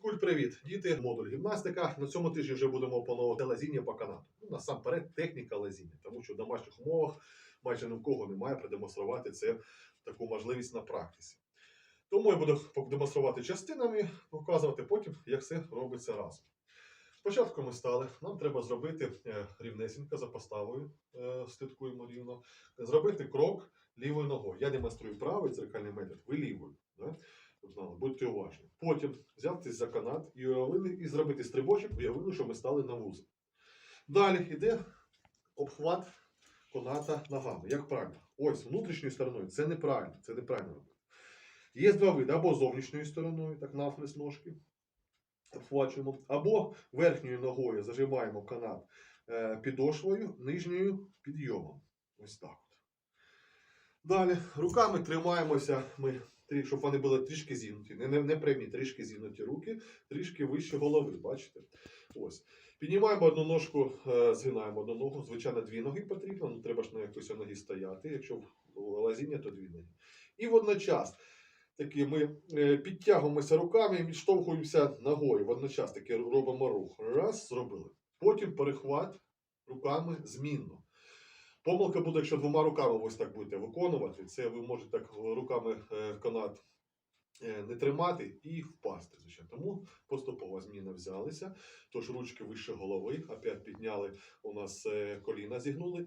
Фізкульт, привіт! Діти, модуль гімнастика. На цьому тижні вже будемо опановувати лазіння по канату. Ну, насамперед, техніка лазіння, тому що в домашніх умовах майже ні в кого немає продемонструвати це таку можливість на практиці. Тому я буду демонструвати частинами, показувати потім, як це робиться разом. Спочатку ми стали, нам треба зробити е, рівнесенько за поставою, е, слідкуємо рівно, зробити крок лівою ногою. Я демонструю правий дзеркальний метод, ви лівою. Да? Будьте уважні. Потім взятись за канат і уявили, і зробити стрибочок, уявили, що ми стали на вузол. Далі йде обхват каната ногами. Як правильно? Ось внутрішньою стороною це неправильно. Це неправильно робити. Є два види, або зовнішньою стороною, так навхрест ножки. Обхвачуємо, або верхньою ногою зажимаємо канат е, підошвою, нижньою підйомом. Ось так. Далі руками тримаємося ми щоб вони були трішки зігнуті, не, не, не прямі, трішки зігнуті руки, трішки вище голови, бачите? Ось. Піднімаємо одну ножку, е, згинаємо одну ногу. Звичайно, дві ноги потрібно, ну треба ж на якоїсь ногі стояти, якщо лазіння, то дві ноги. І водночас таки ми е, підтягуємося руками і відштовхуємося ногою. Водночас таки робимо рух. Раз, зробили. Потім перехват руками змінно. Помилка буде, якщо двома руками ось так будете виконувати. Це ви можете так руками е, канат е, не тримати і впасти. Звичайно. Тому поступова зміна взялися. Тож ручки вище голови, опять підняли у нас е, коліна, зігнули.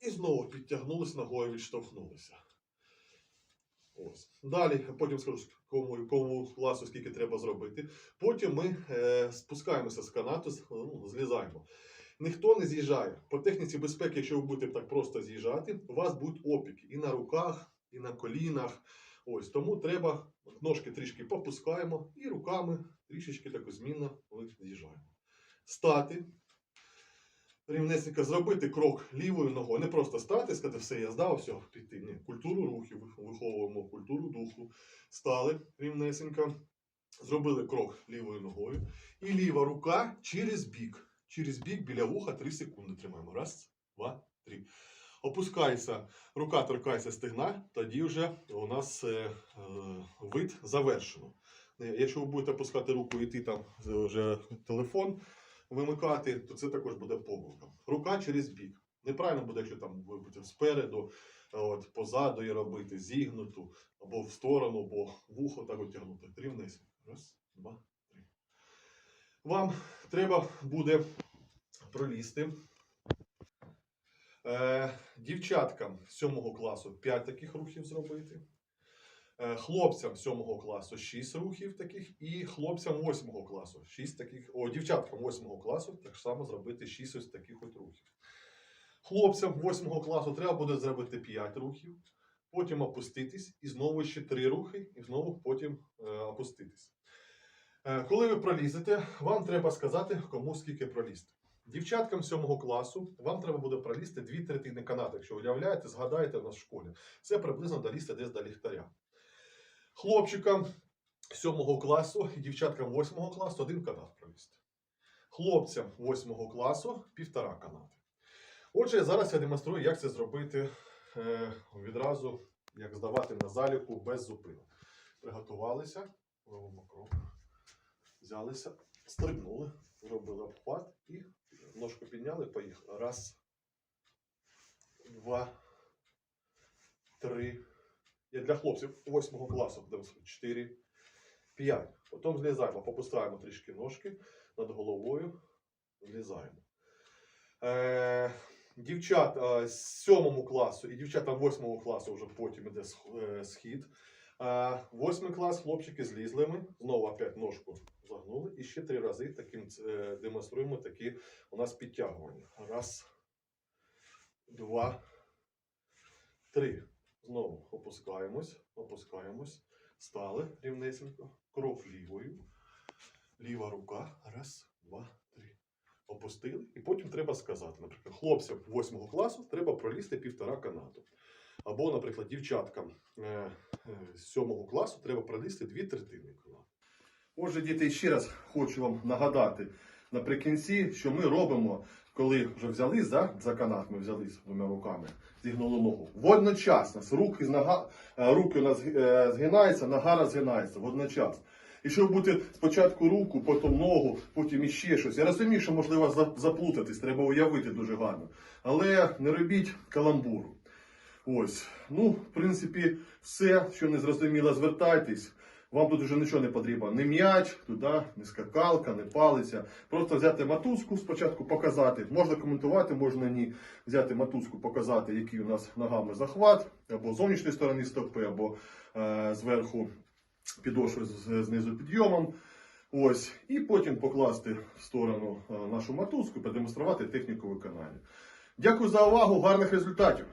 І знову підтягнулись ногою, відштовхнулися. Ось. Далі, потім скажу, кому, кому класу скільки треба зробити. Потім ми е, спускаємося з канату, ну, злізаємо. Ніхто не з'їжджає. По техніці безпеки, якщо ви будете так просто з'їжджати, у вас будуть опіки і на руках, і на колінах. Ось тому треба ножки трішки попускаємо і руками трішечки так змінно з'їжджаємо. Стати. Рівнесенько зробити крок лівою ногою. Не просто стати, сказати, все, я здав, все, піти. Ні, культуру рухів, виховуємо культуру духу. Стали рівнесенько, зробили крок лівою ногою. І ліва рука через бік. Через бік біля вуха 3 секунди тримаємо. Раз, два, три. Опускається, рука торкається стегна, тоді вже у нас е, е, вид завершено. Е, Якщо ви будете опускати руку і йти там вже телефон вимикати, то це також буде помилка. Рука через бік. Неправильно буде, якщо там ви будете спереду, от позаду її робити, зігнуту, або в сторону, або вухо так от тягнути. Раз, два. Вам треба буде пролізти. Е, дівчаткам 7 класу 5 таких рухів зробити. Е, хлопцям 7 класу 6 рухів таких, і хлопцям 8 класу 6 таких, о, дівчаткам 8 класу так само зробити 6 ось таких от рухів. Хлопцям 8 класу треба буде зробити 5 рухів, потім опуститись, і знову ще 3 рухи, і знову потім е, опуститись. Е, коли ви пролізете, вам треба сказати, кому скільки пролізти. Дівчаткам 7 класу вам треба буде пролізти дві третини канату. Якщо уявляєте, згадаєте у нас в школі. Це приблизно долізти десь до ліхтаря. Хлопчикам 7 класу і дівчаткам 8 класу один канат пролізти. Хлопцям 8 класу півтора канати. Отже, зараз я демонструю, як це зробити е, відразу, як здавати на заліку без зупинок. Приготувалися, робимо крок. Взялися, стрибнули, зробили обхват і ножку підняли, поїхали. Раз, два, три. Я для хлопців 8 класу демонструю. Чотири, п'ять. Потім злізаємо, попускаємо трішки ножки над головою. Злізаємо. Е, дівчат е, з 7 класу і дівчата 8 класу вже потім іде е, схід. Восьмий клас, хлопчики злізли ми, знову опять ножку загнули і ще три рази таким е, демонструємо такі у нас підтягування. Раз, два, три. Знову опускаємось, опускаємось, стали рівнесенько, крок лівою, ліва рука, раз, два, три. Опустили. І потім треба сказати, наприклад, хлопцям 8 класу треба пролізти півтора канату. Або, наприклад, дівчаткам е, з 7 класу треба пролізти дві третини канату. Отже, діти, ще раз хочу вам нагадати наприкінці, що ми робимо, коли вже взяли за, за канат, ми взяли двома руками, зігнули ногу. Водночас нас руки, нога, е, руки у нас е, згинаються, нога розгинається водночас. І щоб бути спочатку руку, потім ногу, потім іще щось. Я розумію, що можливо заплутатись, треба уявити дуже гарно. Але не робіть каламбуру. Ось. Ну, в принципі, все, що не зрозуміло, звертайтесь. Вам тут вже нічого не потрібно. Не м'яч, туди, не скакалка, не палиця. Просто взяти матузку спочатку показати. Можна коментувати, можна ні. Взяти матузку, показати, який у нас ногами захват, або з зовнішньої сторони стопи, або е, зверху підошви з- знизу підйомом. Ось. І потім покласти в сторону е, нашу матузку продемонструвати техніку виконання. Дякую за увагу, гарних результатів!